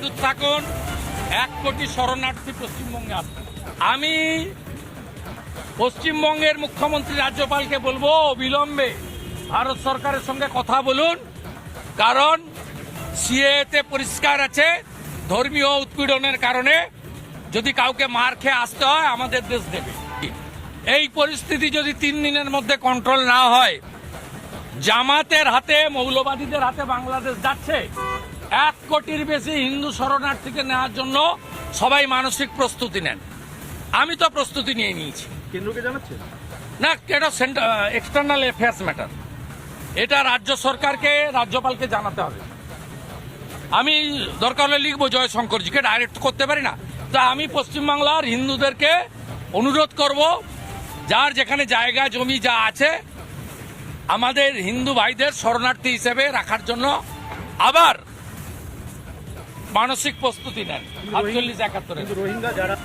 প্রস্তুত থাকুন। এক কোটি শরণার্থী পশ্চিমবঙ্গে আসবে আমি পশ্চিমবঙ্গের মুখ্যমন্ত্রী রাজ্যপালকে বলব, অবিলম্বে ভারত সরকারের সঙ্গে কথা বলুন। কারণ সিএতে পরিষ্কার আছে, ধর্মীয় উৎপীড়নের কারণে যদি কাউকে মার খেয়ে আসতে হয়, আমাদের দেশ দেবে। এই পরিস্থিতি যদি তিন দিনের মধ্যে কন্ট্রোল না হয়, জামাতের হাতে, মৌলবাদীদের হাতে বাংলাদেশ যাচ্ছে এক কোটির বেশি হিন্দু শরণার্থীকে নেওয়ার জন্য সবাই মানসিক প্রস্তুতি নেন। আমি তো প্রস্তুতি নিয়ে নিয়েছি। কেন্দ্রকে জানাচ্ছে না এটা এক্সটার্নাল অ্যাফেয়ার্স ম্যাটার এটা রাজ্য সরকারকে রাজ্যপালকে জানাতে হবে। আমি দরকার হলে লিখব জয়শঙ্করজিকে ডাইরেক্ট করতে পারি না। তা আমি পশ্চিমবাংলার হিন্দুদেরকে অনুরোধ করব যার যেখানে জায়গা জমি যা আছে আমাদের হিন্দু ভাইদের শরণার্থী হিসেবে রাখার জন্য। আবার মানসিক প্রস্তুতি নেন। আটচল্লিশ একাত্তরে রোহিঙ্গা যারা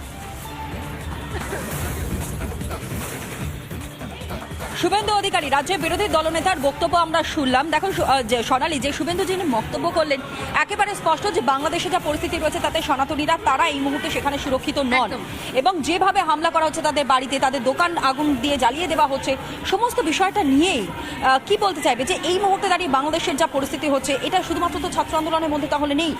শুভেন্দু অধিকারী রাজ্যের বিরোধী দলনেতার বক্তব্য আমরা শুনলাম। দেখো সোনালী যে শুভেন্দু যিনি বক্তব্য করলেন একেবারে স্পষ্ট যে বাংলাদেশে যা পরিস্থিতি রয়েছে তাতে সনাতনীরা তারা এই মুহূর্তে সেখানে সুরক্ষিত নন। এবং যেভাবে হামলা করা হচ্ছে তাদের বাড়িতে তাদের দোকান আগুন দিয়ে জ্বালিয়ে দেওয়া হচ্ছে সমস্ত বিষয়টা নিয়েই কি বলতে চাইবে যে এই মুহূর্তে দাঁড়িয়ে বাংলাদেশের যা পরিস্থিতি হচ্ছে এটা শুধুমাত্র তো ছাত্র আন্দোলনের মধ্যে তাহলে নেই?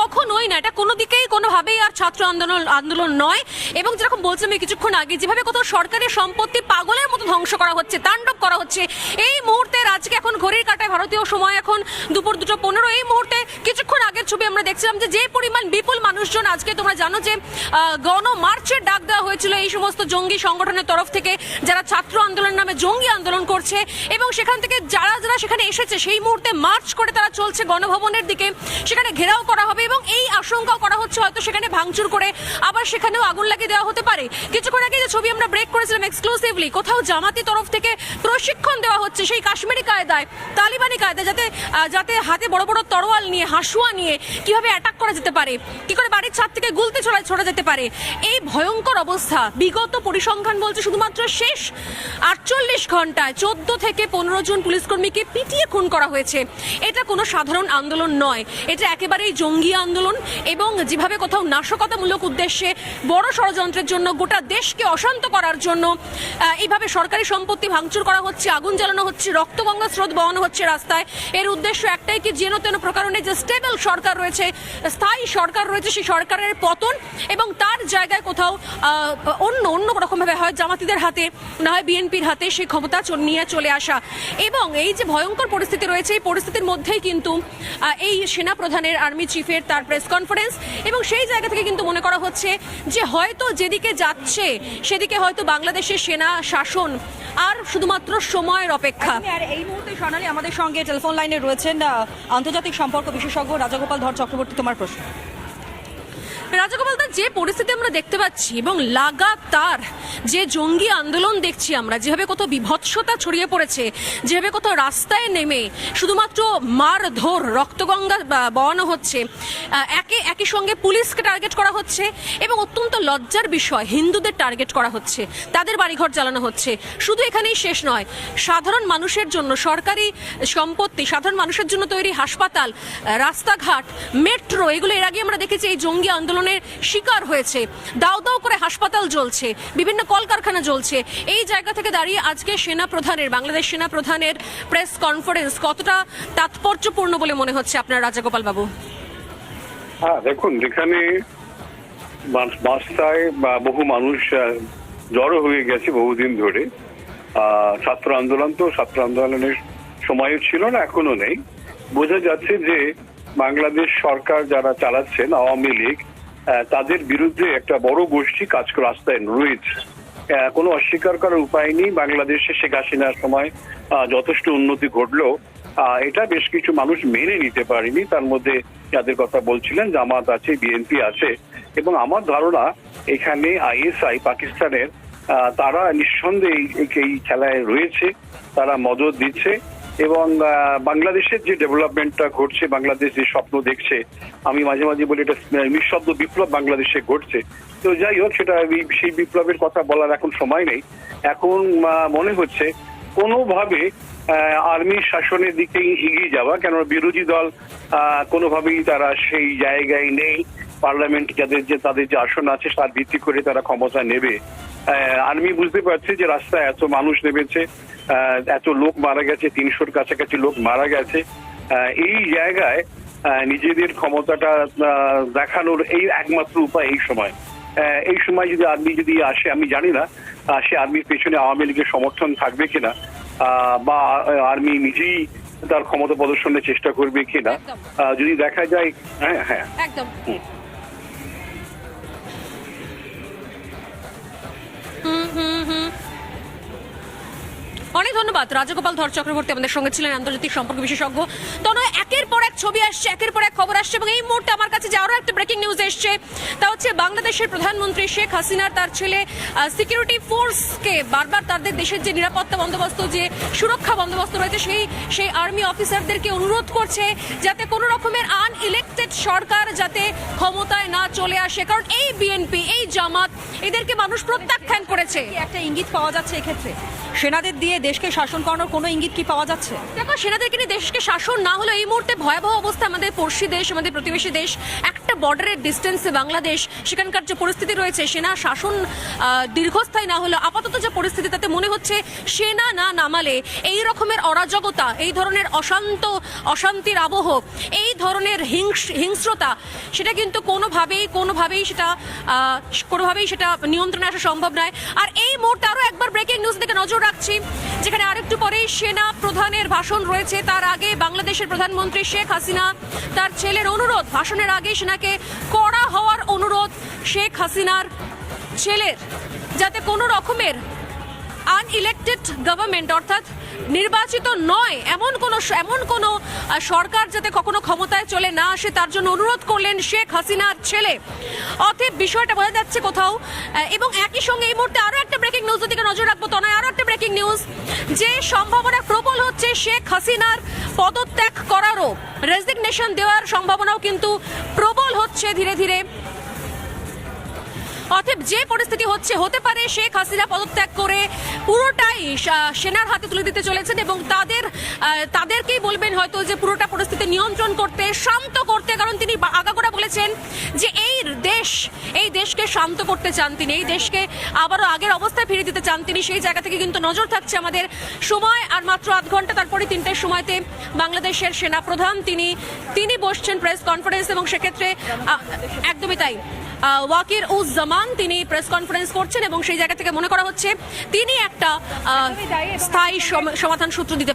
কখনোই না এটা কোনো দিকেই কোনোভাবেই আর ছাত্র আন্দোলন আন্দোলন নয়। এবং যেরকম বলছিলাম কিছুক্ষণ আগে যেভাবে কোথাও সরকারি সম্পত্তি পাগলের মতো ধ্বংস করা হচ্ছে তাণ্ডব করা হচ্ছে। এই মুহূর্তে আজকে এখন ঘড়ির কাটায় ভারতীয় সময় এখন দুপুর দুটো পনেরো। এই মুহূর্তে কিছুক্ষণ আগের ছবি আমরা দেখছিলাম যে যে পরিমাণ বিপুল মানুষজন আজকে তোমরা জানো যে আহ, গণ মার্চের ডাক দেওয়া হয়েছিল এই সমস্ত জঙ্গি সংগঠনের তরফ থেকে যারা ছাত্র আন্দোলন নামে জঙ্গি আন্দোলন করছে এবং সেখান থেকে যারা যারা সেখানে এসেছে সেই মুহূর্তে মার্চ করে তারা চলছে গণভবনের দিকে। সেখানে ঘেরাও করা হবে এবং এই আশঙ্কাও করা হচ্ছে হয়তো সেখানে ভাঙচুর করে আবার সেখানেও আগুন লাগিয়ে দেওয়া হতে পারে। কিছুক্ষণ আগে যে ছবি আমরা ব্রেক করেছিলাম এক্সক্লুসিভলি কোথাও জামাতি তরফ থেকে প্রশিক্ষণ দেওয়া হচ্ছে সেই কাশ্মীরি কায়দায়, তালিবানি কায়দায়, যাতে যাতে হাতে বড় বড় তরোয়াল নিয়ে, হাসুয়া নিয়ে কীভাবে অ্যাটাক করা যেতে পারে, কি করে বাড়ির ছাদ থেকে গুলতে ছড়া ছড়া যেতে পারে, এই ভয়ঙ্কর অবস্থা বিগত পরিসংখ্যান বলছে শুধুমাত্র শেষ আটচল্লিশ ঘন্টায় চোদ্দ থেকে পনেরো জন পুলিশ কর্মীকে পিটিয়ে খুন করা হয়েছে। এটা কোনো সাধারণ আন্দোলন নয়, এটা একেবারেই জঙ্গি আন্দোলন এবং যেভাবে কোথাও নাশকতামূলক উদ্দেশ্যে বড় ষড়যন্ত্রের জন্য গোটা দেশকে অশান্ত করার জন্য এইভাবে সরকারি সম্পত্তি ভাঙচুর করা হচ্ছে, আগুন জ্বালানো হচ্ছে, রক্তগঙ্গা স্রোত বহানো হচ্ছে রাস্তায়। এর উদ্দেশ্য একটাই কি যেন তেন প্রকারণে যে স্টেবল সরকার রয়েছে, স্থায়ী সরকার রয়েছে সেই সরকারের পতন এবং তার জায়গায় কোথাও অন্য অন্য রকমভাবে হয় জামাতিদের হাতে, না হয় বিএনপির হাতে সেই ক্ষমতা নিয়ে চলে আসা। এবং এই যে ভয়ঙ্কর পরিস্থিতি রয়েছে, এই পরিস্থিতির মধ্যেই কিন্তু এই সেনা প্রধানের আর্মি চিফের তার প্রেস কনফারেন্স এবং সেই জায়গা থেকে কিন্তু মনে করা হচ্ছে যে হয়তো যেদিকে যাচ্ছে, সেদিকে হয়তো বাংলাদেশের সেনা শাসন আর শুধুমাত্র সময়ের অপেক্ষা। এই মুহূর্তে সোনালী আমাদের সঙ্গে টেলিফোন লাইনে রয়েছেন আন্তর্জাতিক সম্পর্ক বিশেষজ্ঞ রাজাগোপাল ধর চক্রবর্তী, তোমার প্রশ্ন। রাজগোপাল দা, যে পরিস্থিতি আমরা দেখতে পাচ্ছি এবং লাগাতার যে জঙ্গি আন্দোলন দেখছি আমরা, যেভাবে কত বিভৎসতা ছড়িয়ে পড়েছে, যেভাবে কত রাস্তায় নেমে শুধুমাত্র মারধর, রক্তগঙ্গা বা- বওয়ানো হচ্ছে একে একই সঙ্গে পুলিশকে টার্গেট করা হচ্ছে এবং অত্যন্ত লজ্জার বিষয়, হিন্দুদের টার্গেট করা হচ্ছে, তাদের বাড়িঘর জ্বালানো হচ্ছে। শুধু এখানেই শেষ নয়, সাধারণ মানুষের জন্য সরকারি সম্পত্তি, সাধারণ মানুষের জন্য তৈরি হাসপাতাল, রাস্তাঘাট মেট্রো এগুলো এর আগে আমরা দেখেছি এই জঙ্গি আন্দোলনের শিকার হয়েছে। দাও দাও করে হাসপাতাল জ্বলছে। বিভিন্ন কলকারখানা জ্বলছে। এই জায়গা থেকে দাঁড়িয়ে আজকে সেনা প্রধানের, বাংলাদেশ সেনা প্রধানের প্রেস কনফারেন্স কতটা তাৎপর্যপূর্ণ বলে মনে হচ্ছে আপনার রাজাগোপাল বাবু হ্যাঁ দেখুন, যেখানে বা বহু মানুষ জড়ো হয়ে গেছে বহুদিন ধরে। ছাত্র আন্দোলন তো, ছাত্র আন্দোলনের সময়ও ছিল না এখনও নেই। বোঝা যাচ্ছে যে বাংলাদেশ সরকার যারা চালাচ্ছেন, আওয়ামী লীগ তাদের বিরুদ্ধে একটা বড় গোষ্ঠী কাজ রাস্তায় রয়েছে। কোনো অস্বীকার করার উপায় নেই। বাংলাদেশে শেখ হাসিনার সময় যথেষ্ট উন্নতি ঘটলো এটা বেশ কিছু মানুষ মেনে নিতে পারেনি। তার মধ্যে যাদের কথা বলছিলেন, জামাত আছে, বিএনপি আছে, এবং আমার ধারণা এখানে আইএসআই, পাকিস্তানের তারা নিঃসন্দেহে এই খেলায় রয়েছে, তারা মদত দিচ্ছে। এবং বাংলাদেশের যে ডেভেলপমেন্টটা ঘটছে, বাংলাদেশ যে স্বপ্ন দেখছে, আমি মাঝে মাঝে বলি এটা নিঃশব্দ বিপ্লব বাংলাদেশে ঘটছে। তো যাই হোক, সেটা সেই বিপ্লবের কথা বলার এখন সময় নেই। এখন মনে হচ্ছে কোনোভাবে আর্মির শাসনের দিকে এগিয়ে যাওয়া কেন বিরোধী দল কোনোভাবেই তারা সেই জায়গায় নেই। পার্লামেন্ট যাদের যে, তাদের যে আসন আছে, তার ভিত্তি করে তারা ক্ষমতা নেবে। আর্মি বুঝতে পারছি যে রাস্তায় এত মানুষ নেমেছে এত লোক মারা গেছে তিনশোর কাছাকাছি লোক মারা গেছে। এই জায়গায় নিজেদের ক্ষমতাটা দেখানোর এই একমাত্র উপায় এই সময়। এই সময় যদি আর্মি যদি আসে আমি জানি না সে আর্মির পেছনে আওয়ামী লীগের সমর্থন থাকবে কিনা আহ, বা আর্মি নিজেই তার ক্ষমতা প্রদর্শনের চেষ্টা করবে কিনা। আহ, যদি দেখা যায় হ্যাঁ হ্যাঁ। একদম। mm-hmm, Hmm. অনেক ধন্যবাদ। রাজগোপাল ধর চক্রবর্তী আমাদের সঙ্গে ছিলেন, আন্তর্জাতিক সম্পর্ক বিশেষজ্ঞ। তনয়, একের পর এক ছবি আসছে, একের পর এক খবর আসছে এবং এই মুহূর্তে আমার কাছে যে আরও একটা ব্রেকিং নিউজ এসছে, তা হচ্ছে বাংলাদেশের প্রধানমন্ত্রী শেখ হাসিনার তার ছেলে সিকিউরিটি ফোর্সকে বারবার তাদের দেশের যে নিরাপত্তা বন্দোবস্ত, যে সুরক্ষা বন্দোবস্ত রয়েছে, সেই সেই আর্মি অফিসারদেরকে অনুরোধ করছে যাতে কোনো রকমের আনইলেক্টেড সরকার যাতে ক্ষমতায় না চলে আসে। কারণ এই বিএনপি এই জামাত, এদেরকে মানুষ প্রত্যাখ্যান করেছে। একটা ইঙ্গিত পাওয়া যাচ্ছে এক্ষেত্রে। সেনাদের দিয়ে দেশকে শাসন করানোর কোনো ইঙ্গিত কি পাওয়া যাচ্ছে? দেখো, সেনাদেরকে নিয়ে দেশকে শাসন না হলো এই মুহূর্তে ভয়াবহ অবস্থা আমাদের পড়শি দেশ, আমাদের প্রতিবেশী দেশ, একটা বর্ডারের ডিস্টেন্সে বাংলাদেশ, সেখানকার যে পরিস্থিতি রয়েছে, সেনা শাসন দীর্ঘস্থায়ী না হলে আপাতত যে পরিস্থিতি, তাতে মনে হচ্ছে সেনা না নামালে এই রকমের অরাজকতা, এই ধরনের অশান্ত, অশান্তির আবহ, এই ধরনের হিংস- হিংস্রতা, সেটা কিন্তু কোনোভাবেই কোনোভাবেই সেটা কোনোভাবেই সেটা নিয়ন্ত্রণে আসা সম্ভব নয়। আর এই মুহূর্তে আরও একবার ব্রেকিং নিউজ দিকে নজর রাখছি। যেখানে আরেকটু পরেই সেনা প্রধানের ভাষণ রয়েছে, তার আগে বাংলাদেশের প্রধানমন্ত্রী শেখ হাসিনা, তার ছেলের অনুরোধ, ভাষণের আগে সেনাকে কড়া হওয়ার অনুরোধ শেখ হাসিনার ছেলের, যাতে কোনো রকমের আনইলেক্টেড গভর্নমেন্ট অর্থাৎ নির্বাচিত নয়, এমন কোন এমন কোন সরকার যাতে কখনো ক্ষমতায় চলে না আসে, তার জন্য অনুরোধ করলেন শেখ হাসিনার ছেলে। অতএব বিষয়টা বোঝা যাচ্ছে কোথাও এবং একই সঙ্গে এই মুহূর্তে আরও একটা ব্রেকিং নিউজ দিকে নজর রাখব তনয় আরও একটা ব্রেকিং নিউজ যে সম্ভাবনা প্রবল হচ্ছে শেখ হাসিনার পদত্যাগ করারও রেজিগনেশন দেওয়ার সম্ভাবনাও কিন্তু প্রবল হচ্ছে ধীরে ধীরে। অতএব যে পরিস্থিতি হচ্ছে, হতে পারে শেখ হাসিনা পদত্যাগ করে পুরোটাই সেনার হাতে তুলে দিতে চলেছেন এবং তাদের তাদেরকেই বলবেন হয়তো যে পুরোটা পরিস্থিতি নিয়ন্ত্রণ করতে, শান্ত করতে। কারণ তিনি আগাগোড়া বলেছেন যে এই দেশ, এই দেশকে শান্ত করতে চান তিনি। এই দেশকে আবারও আগের অবস্থায় ফিরে দিতে চান তিনি। সেই জায়গা থেকে কিন্তু নজর থাকছে আমাদের সময়। আর মাত্র আধ ঘণ্টা তারপরে তিনটের সময়তে বাংলাদেশের সেনা প্রধান তিনি তিনি বসছেন প্রেস কনফারেন্স এবং সেক্ষেত্রে একদমই তাই। ওয়াকির উজ জামান তিনি প্রেস কনফারেন্স করছেন এবং সেই জায়গা থেকে মনে করা হচ্ছে তিনি একটা আহ, স্থায়ী সম- সমাধান সূত্র দিতে